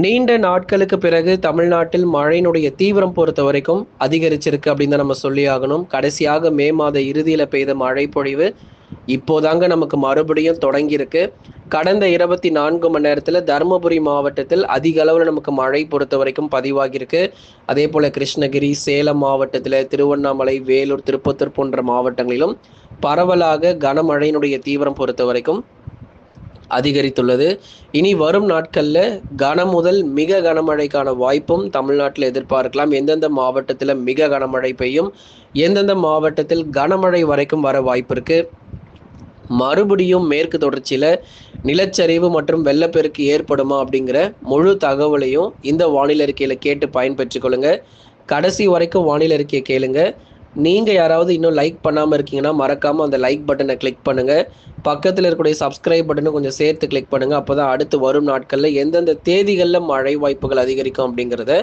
நீண்ட நாட்களுக்கு பிறகு தமிழ்நாட்டில் மழையினுடைய தீவிரம் பொறுத்த வரைக்கும் அதிகரிச்சிருக்கு அப்படின்னு தான் நம்ம சொல்லி ஆகணும். கடைசியாக மே மாத இறுதியில் பெய்த மழை பொழிவு இப்போதாங்க நமக்கு மறுபடியும் தொடங்கியிருக்கு. கடந்த இருபத்தி நான்கு மணி நேரத்தில் தருமபுரி மாவட்டத்தில் அதிக அளவில் நமக்கு மழை பொறுத்த வரைக்கும் பதிவாகியிருக்கு. அதே போல கிருஷ்ணகிரி சேலம் மாவட்டத்தில் திருவண்ணாமலை வேலூர் திருப்பத்தூர் போன்ற மாவட்டங்களிலும் பரவலாக கனமழையினுடைய தீவிரம் பொறுத்த வரைக்கும் அதிகரித்துள்ளது. இனி வரும் நாட்களில் கன முதல் மிக கனமழைக்கான வாய்ப்பும் தமிழ்நாட்டில் எதிர்பார்க்கலாம். எந்தெந்த மாவட்டத்தில் மிக கனமழை பெய்யும் எந்தெந்த மாவட்டத்தில் கனமழை வரைக்கும் வர வாய்ப்பு இருக்கு மறுபடியும் மேற்கு தொடர்ச்சியில் நிலச்சரிவு மற்றும் வெள்ளப்பெருக்கு ஏற்படுமா அப்படிங்கிற முழு தகவலையும் இந்த வானிலை அறிக்கையில் கேட்டு பயன்பெற்றுக் கொள்ளுங்க. கடைசி வரைக்கும் வானிலை அறிக்கையை கேளுங்க. நீங்கள் யாராவது இன்னும் லைக் பண்ணாமல் இருக்கீங்கன்னா மறக்காமல் அந்த லைக் பட்டனை கிளிக் பண்ணுங்கள் பக்கத்தில் இருக்கக்கூடிய சப்ஸ்கிரைப் பட்டனை கொஞ்சம் சேர்த்து கிளிக் பண்ணுங்கள் அப்போ தான் அடுத்து வரும் நாட்களில் எந்தெந்த தேதிகளில் மழை வாய்ப்புகள் அதிகரிக்கும் அப்படிங்கிறத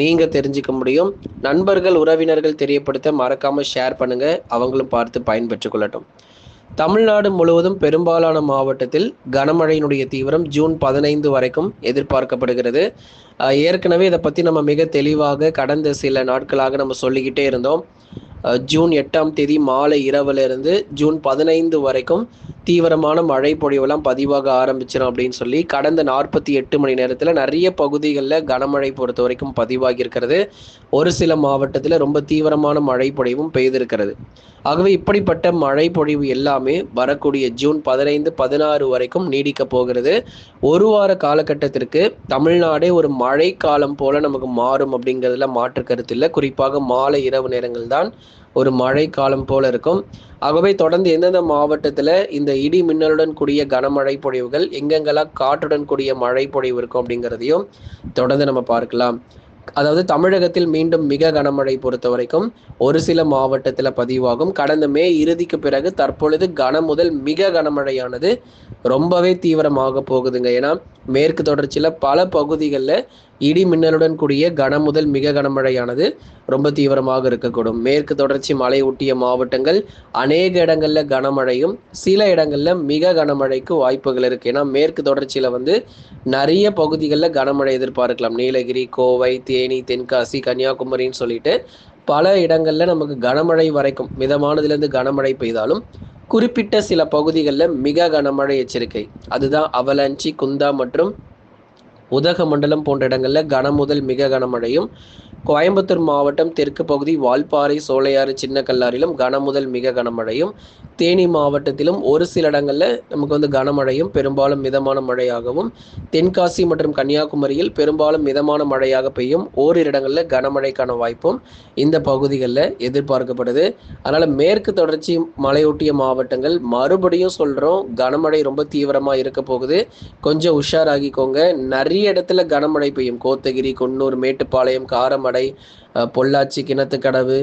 நீங்கள் தெரிஞ்சுக்க முடியும். நண்பர்கள் உறவினர்கள் தெரியப்படுத்த மறக்காமல் ஷேர் பண்ணுங்கள் அவங்களும் பார்த்து பயன்பெற்றுக்கொள்ளட்டும். தமிழ்நாடு முழுவதும் பெரும்பாலான மாவட்டத்தில் கனமழையினுடைய தீவிரம் ஜூன் பதினைந்து வரைக்கும் எதிர்பார்க்கப்படுகிறது. ஏற்கனவே இதை பற்றி நம்ம மிக தெளிவாக கடந்த சில நாட்களாக நம்ம சொல்லிக்கிட்டே இருந்தோம். ஜூன் எட்டாம் தேதி மாலை இரவுல இருந்து ஜூன் பதினைந்து வரைக்கும் தீவிரமான மழை பொழிவெல்லாம் பதிவாக ஆரம்பிச்சிடும் அப்படின்னு சொல்லி கடந்த நாற்பத்தி எட்டு மணி நேரத்தில் நிறைய பகுதிகளில் கனமழை பொறுத்த வரைக்கும் பதிவாகி இருக்கிறது. ஒரு சில மாவட்டத்தில் ரொம்ப தீவிரமான மழை பொழிவும் பெய்திருக்கிறது. ஆகவே இப்படிப்பட்ட மழை பொழிவு எல்லாமே வரக்கூடிய ஜூன் பதினைந்து பதினாறு வரைக்கும் நீடிக்க போகிறது. ஒரு வார காலகட்டத்திற்கு தமிழ்நாடே ஒரு மழை காலம் போல நமக்கு மாறும் அப்படிங்கிறதுல மாற்று கருத்து இல்லை. குறிப்பாக மாலை இரவு நேரங்கள் தான் ஒரு மழை காலம் போல இருக்கும். ஆகவே தொடர்ந்து எந்தெந்த மாவட்டத்தில் இந்த இடி மின்னலுடன் கூடிய கனமழை பொழிவுகள் எங்கெங்கெல்லாம் காற்றுடன் கூடிய மழை பொழிவு இருக்கும் அப்படிங்கிறதையும் தொடர்ந்து நம்ம பார்க்கலாம். அதாவது தமிழகத்தில் மீண்டும் மிக கனமழை பொறுத்த வரைக்கும் ஒரு சில மாவட்டத்தில் பதிவாகும். கடந்த மே இறுதிக்கு பிறகு தற்பொழுது கன முதல் மிக கனமழையானது ரொம்பவே தீவிரமாக போகுதுங்க. ஏன்னா மேற்கு தொடர்ச்சியில் பல பகுதிகளில் இடி மின்னலுடன் கூடிய கன முதல் மிக கனமழையானது ரொம்ப தீவிரமாக இருக்கக்கூடும். மேற்கு தொடர்ச்சி மலை ஒட்டிய மாவட்டங்கள் அநேக இடங்களில் கனமழையும் சில இடங்களில் மிக கனமழைக்கு வாய்ப்புகள் இருக்கு. ஏன்னா மேற்கு தொடர்ச்சியில் வந்து நிறைய பகுதிகளில் கனமழை எதிர்பார்க்கலாம். நீலகிரி கோவை தேனி தென்காசி கன்னியாகுமரின்னு சொல்லிட்டு பல இடங்களில் நமக்கு கனமழை வரைக்கும் மிதமானதுலேருந்து கனமழை பெய்தாலும் குறிப்பிட்ட சில பகுதிகளில் மிக கனமழை எச்சரிக்கை. அதுதான் அவலாஞ்சி குந்தா மற்றும் உதகமண்டலம் போன்ற இடங்களில் கன முதல் மிக கனமழையும் கோயம்புத்தூர் மாவட்டம் தெற்கு பகுதி வால்பாறை சோலையாறு சின்ன கல்லாரிலும் கனமுதல் மிக கனமழையும் தேனி மாவட்டத்திலும் ஒரு சில இடங்களில் நமக்கு வந்து கனமழையும் பெரும்பாலும் மிதமான மழையாகவும் தென்காசி மற்றும் கன்னியாகுமரியில் பெரும்பாலும் மிதமான மழையாக பெய்யும் ஓரிரு இடங்களில் கனமழைக்கான வாய்ப்பும் இந்த பகுதிகளில் எதிர்பார்க்கப்படுது. அதனால் மேற்கு தொடர்ச்சி மலையொட்டிய மாவட்டங்கள் மறுபடியும் சொல்கிறோம் கனமழை ரொம்ப தீவிரமாக இருக்க போகுது. கொஞ்சம் உஷாராகிக்கோங்க. நிறைய இடத்துல கனமழை பெய்யும். கோத்தகிரி குன்னூர் மேட்டுப்பாளையம் காரமடை அஹ், பொள்ளாச்சி கிணத்துக்கடவு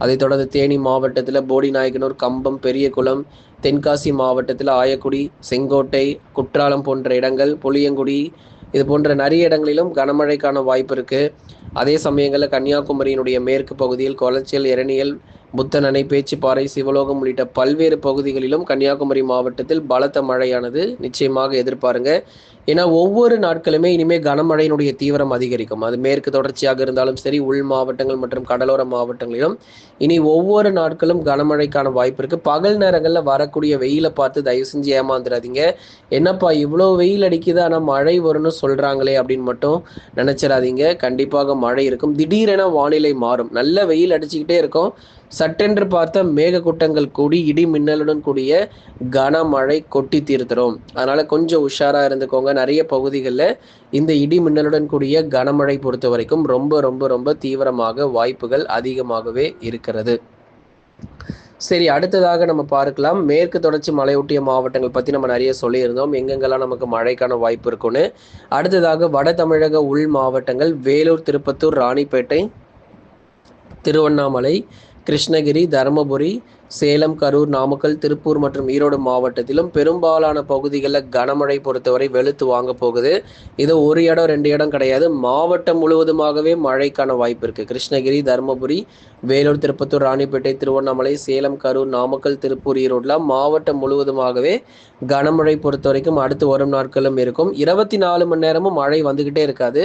அதைத் தொடர்ந்து தேனி மாவட்டத்தில் போடிநாயக்கனூர் கம்பம் பெரியகுளம் தென்காசி மாவட்டத்தில் ஆயக்குடி செங்கோட்டை குற்றாலம் போன்ற இடங்கள் புளியங்குடி இது போன்ற நிறைய இடங்களிலும் கனமழைக்கான வாய்ப்பு இருக்கு. அதே சமயங்களில் கன்னியாகுமரியினுடைய மேற்கு பகுதியில் கொளச்சல் எரணியல் புத்தனணை பேச்சுப்பாறை சிவலோகம் உள்ளிட்ட பல்வேறு பகுதிகளிலும் கன்னியாகுமரி மாவட்டத்தில் பலத்த மழையானது நிச்சயமாக எதிர்பாருங்க. ஏன்னா ஒவ்வொரு நாட்களுமே இனிமேல் கனமழையினுடைய தீவிரம் அதிகரிக்கும். அது மேற்கு தொடர்ச்சியாக இருந்தாலும் சரி உள் மாவட்டங்கள் மற்றும் கடலோர மாவட்டங்களிலும் இனி ஒவ்வொரு நாட்களும் கனமழைக்கான வாய்ப்பு இருக்கு. பகல் நேரங்களில் வரக்கூடிய வெயிலை பார்த்து தயவு செஞ்சு ஏமாந்துடாதீங்க. என்னப்பா இவ்வளோ வெயில் அடிக்குது ஆனால் மழை வரும்னு சொல்றாங்களே அப்படின்னு மட்டும் நினைச்சிடாதீங்க. கண்டிப்பாக மழை இருக்கும். திடீரென வானிலை மாறும். நல்ல வெயில் அடிச்சுக்கிட்டே இருக்கும். சட்டென்று பார்த்த மேகக்கூட்டங்கள் கூடி இடி மின்னலுடன் கூடிய கனமழை கொட்டி தீர்த்துரும். அதனால கொஞ்சம் உஷாரா இருந்துக்கோங்க. நிறைய பகுதிகளில் இந்த இடி மின்னலுடன் கூடிய கனமழை பொறுத்த வரைக்கும் ரொம்ப ரொம்ப ரொம்ப தீவிரமாக வாய்ப்புகள் அதிகமாகவே இருக்கிறது. சரி அடுத்ததாக நம்ம பார்க்கலாம். மேற்கு தொடர்ச்சி மலையொட்டிய மாவட்டங்கள் பற்றி நம்ம நிறைய சொல்லியிருந்தோம். எங்கெங்கெல்லாம் நமக்கு மழைக்கான வாய்ப்பு இருக்குன்னு. அடுத்ததாக வட தமிழக உள் மாவட்டங்கள் வேலூர் திருப்பத்தூர் ராணிப்பேட்டை திருவண்ணாமலை கிருஷ்ணகிரி தருமபுரி சேலம் கரூர் நாமக்கல் திருப்பூர் மற்றும் ஈரோடு மாவட்டத்திலும் பெரும்பாலான பகுதிகளில் கனமழை பொறுத்தவரை வெளுத்து வாங்க போகுது. இது ஒரு இடம் ரெண்டு இடம் கிடையாது. மாவட்டம் முழுவதுமாகவே மழைக்கான வாய்ப்பு இருக்கு. கிருஷ்ணகிரி தருமபுரி வேலூர் திருப்பத்தூர் ராணிப்பேட்டை திருவண்ணாமலை சேலம் கரூர் நாமக்கல் திருப்பூர் ஈரோடுலாம் மாவட்டம் முழுவதுமாகவே கனமழை பொறுத்த வரைக்கும் அடுத்து வரும் நாட்களும் இருக்கும். இருபத்தி நாலு மணி நேரமும் மழை வந்துகிட்டே இருக்காது.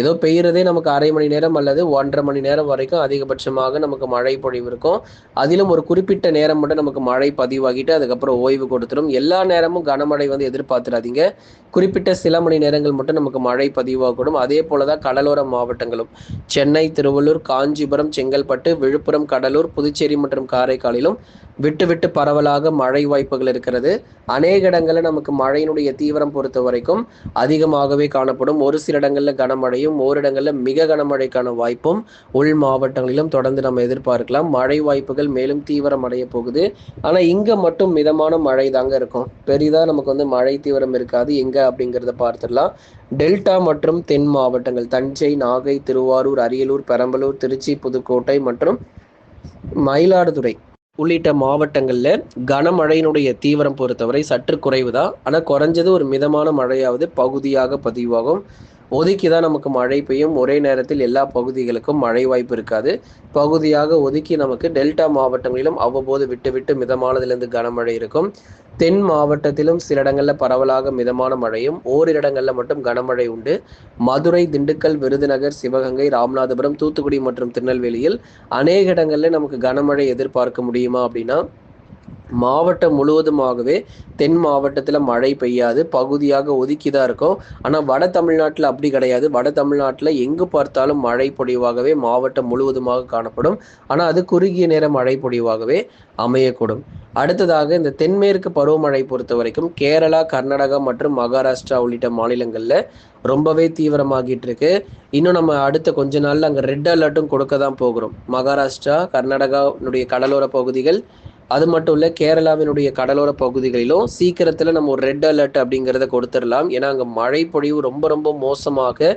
ஏதோ பெய்யறதே நமக்கு அரை மணி நேரம் அல்லது ஒன்றரை மணி நேரம் வரைக்கும் அதிகபட்சமாக நமக்கு மழை பொழிவு இருக்கும். அதிலும் ஒரு குறிப்பிட்ட நேரம் மட்டும் நமக்கு மழை பதிவாகிட்டு அதுக்கப்புறம் ஓய்வு கொடுத்துரும். எல்லா நேரமும் கனமழை வந்து எதிர்பார்த்துடாதீங்க. குறிப்பிட்ட சில மணி நேரங்கள் மட்டும் நமக்கு மழை பதிவாகக்கூடும். அதே போலதான் கடலோர மாவட்டங்களும். சென்னை திருவள்ளூர் காஞ்சிபுரம் செங்கல்பட்டு விழுப்புரம் கடலூர் புதுச்சேரி மற்றும் காரைக்காலிலும் விட்டு விட்டு பரவலாக மழை வாய்ப்புகள் இருக்கிறது. அநேக இடங்களில் நமக்கு மழையினுடைய தீவிரம் பொறுத்த வரைக்கும் அதிகமாகவே காணப்படும். ஒரு சில இடங்களில் கனமழையும் ஓரிடங்களில் மிக கனமழைக்கான வாய்ப்பும் உள் மாவட்டங்களிலும் தொடர்ந்து நம்ம எதிர்பார்க்கலாம். மழை வாய்ப்புகள் மேலும் தீவிரம் அடைய போகுது. ஆனால் இங்கே மட்டும் மிதமான மழை தாங்க இருக்கும். பெரிதாக நமக்கு வந்து மழை தீவிரம் இருக்காது. எங்கே அப்படிங்கிறத பார்த்துடலாம். டெல்டா மற்றும் தென் மாவட்டங்கள் தஞ்சை நாகை திருவாரூர் அரியலூர் பெரம்பலூர் திருச்சி புதுக்கோட்டை மற்றும் மயிலாடுதுறை உள்ளிட்ட மாவட்டங்களில் கனமழையினுடைய தீவிரம் பொறுத்தவரை சற்று குறைவு தான் ஆனால் குறைஞ்சது ஒரு மிதமான மழையாவது பகுதியாக பதிவாகும். ஒதுக்கி தான் நமக்கு மழை பெய்யும். ஒரே நேரத்தில் எல்லா பகுதிகளுக்கும் மழை வாய்ப்பு இருக்காது. பகுதியாக ஒதுக்கி நமக்கு டெல்டா மாவட்டங்களிலும் அவ்வப்போது விட்டு விட்டு கனமழை இருக்கும். தென் மாவட்டத்திலும் சில இடங்களில் பரவலாக மிதமான மழையும் ஓரிரு இடங்களில் மட்டும் கனமழை உண்டு. மதுரை திண்டுக்கல் விருதுநகர் சிவகங்கை ராமநாதபுரம் தூத்துக்குடி மற்றும் திருநெல்வேலியில் அநேக இடங்களில் நமக்கு கனமழை எதிர்பார்க்க முடியுமா அப்படின்னா மாவட்டம் முழுவதுமாகவே தென் மாவட்டத்தில் மழை பெய்யாது. பகுதியாக ஒதுக்கி தான் இருக்கும். ஆனால் வட தமிழ்நாட்டில் அப்படி கிடையாது. வட தமிழ்நாட்டில் எங்கு பார்த்தாலும் மழை பொழிவாகவே மாவட்டம் முழுவதுமாக காணப்படும். ஆனால் அது குறுகிய நேர மழை பொழிவாகவே அமையக்கூடும். அடுத்ததாக இந்த தென்மேற்கு பருவமழை பொறுத்த வரைக்கும் கேரளா கர்நாடகா மற்றும் மகாராஷ்டிரா உள்ளிட்ட மாநிலங்களில் ரொம்பவே தீவிரமாகிட்டு இருக்கு இன்னும் நம்ம அடுத்த கொஞ்ச நாள்ல அங்கே ரெட் அலர்ட்டும் கொடுக்க தான் போகிறோம். மகாராஷ்டிரா கர்நாடகாவுடைய கடலோர பகுதிகள் அது மட்டும் இல்லை கேரளாவினுடைய கடலோர பகுதிகளிலும் சீக்கிரத்தில் நம்ம ஒரு ரெட் அலர்ட் அப்படிங்கிறத கொடுத்துடலாம். ஏன்னா அங்கே மழை பொழிவு ரொம்ப ரொம்ப மோசமாக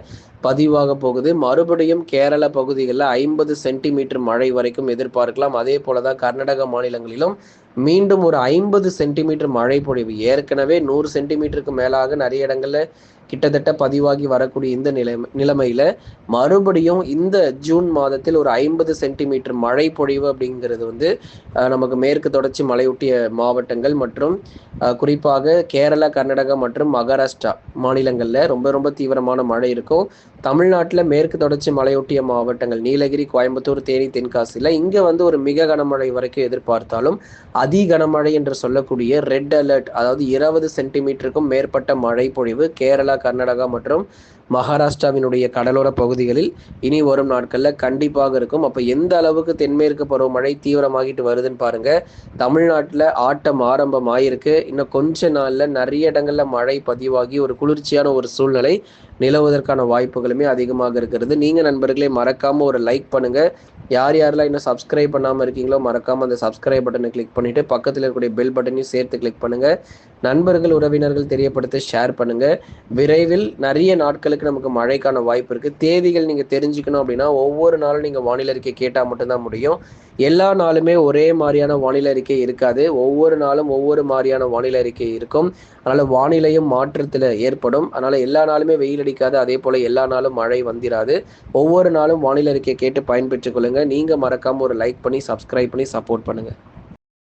பதிவாக போகுது. மறுபடியும் கேரள பகுதிகளில் ஐம்பது சென்டிமீட்டர் மழை வரைக்கும் எதிர்பார்க்கலாம். அதே போல தான் கர்நாடக மாநிலங்களிலும் மீண்டும் ஒரு ஐம்பது சென்டிமீட்டர் மழை பொழிவு. ஏற்கனவே நூறு சென்டிமீட்டருக்கு மேலாக நிறைய இடங்கள்ல கிட்டத்தட்ட பதிவாகி வரக்கூடிய இந்த நிலைமை நிலைமையில மறுபடியும் இந்த ஜூன் மாதத்தில் ஒரு ஐம்பது சென்டிமீட்டர் மழை பொழிவு அப்படிங்கிறது வந்து நமக்கு மேற்கு தொடர்ச்சி மலையொட்டிய மாவட்டங்கள் மற்றும் குறிப்பாக கேரளா கர்நாடகா மற்றும் மகாராஷ்டிரா மாநிலங்களில் ரொம்ப ரொம்ப தீவிரமான மழை இருக்கும். தமிழ்நாட்டில் மேற்கு தொடர்ச்சி மலையொட்டிய மாவட்டங்கள் நீலகிரி கோயம்புத்தூர் தேனி தென்காசியில் இங்கே வந்து ஒரு மிக கனமழை வரைக்கும் எதிர்பார்த்தாலும் அதி கனமழை என்று சொல்லக்கூடிய ரெட் அலர்ட் அதாவது இருபது சென்டிமீட்டருக்கும் மேற்பட்ட மழை பொழிவு கேரளா கர்நாடகா மற்றும் மகாராஷ்டிராவினுடைய கடலோர பகுதிகளில் இனி வரும் நாட்களில் கண்டிப்பாக இருக்கும். அப்போ எந்த அளவுக்கு தென்மேற்கு பருவமழை தீவிரமாகிட்டு வருதுன்னு பாருங்க. தமிழ்நாட்டில் ஆட்டம் ஆரம்பம் ஆயிருக்கு இன்னும் கொஞ்ச நாளில் நிறைய இடங்களில் மழை பதிவாகி ஒரு குளிர்ச்சியான ஒரு சூழ்நிலை நிலவுவதற்கான வாய்ப்புகளுமே அதிகமாக இருக்கிறது. நீங்கள் நண்பர்களே மறக்காமல் ஒரு லைக் பண்ணுங்கள் யார் யாரெல்லாம் இன்னும் சப்ஸ்கிரைப் பண்ணாமல் இருக்கீங்களோ மறக்காமல் அந்த சப்ஸ்கிரைப் பட்டனை கிளிக் பண்ணிவிட்டு பக்கத்தில் இருக்கக்கூடிய பெல் பட்டனையும் சேர்த்து கிளிக் பண்ணுங்கள் நண்பர்கள் உறவினர்கள் தெரியப்படுத்த ஷேர் பண்ணுங்கள் விரைவில் நிறைய நாட்களுக்கு நமக்கு மழைக்கான வாய்ப்பு இருக்குது தேதிகள் நீங்கள் தெரிஞ்சுக்கணும் அப்படின்னா ஒவ்வொரு நாளும் நீங்கள் வானிலை அறிக்கை கேட்டால் மட்டும்தான் முடியும். எல்லா நாளுமே ஒரே மாதிரியான வானிலை அறிக்கை இருக்காது. ஒவ்வொரு நாளும் ஒவ்வொரு மாதிரியான வானிலை அறிக்கை இருக்கும். அதனால் வானிலையும் மாற்றத்தில் ஏற்படும். அதனால் எல்லா நாளுமே வெயில் அடிக்காது அதே போல் எல்லா நாளும் மழை வந்திராது. ஒவ்வொரு நாளும் வானிலை அறிக்கையை கேட்டு பயன்பெற்றுக் கொள்ளுங்கள் நீங்கள் மறக்காமல் ஒரு லைக் பண்ணி சப்ஸ்கிரைப் பண்ணி சப்போர்ட் பண்ணுங்கள்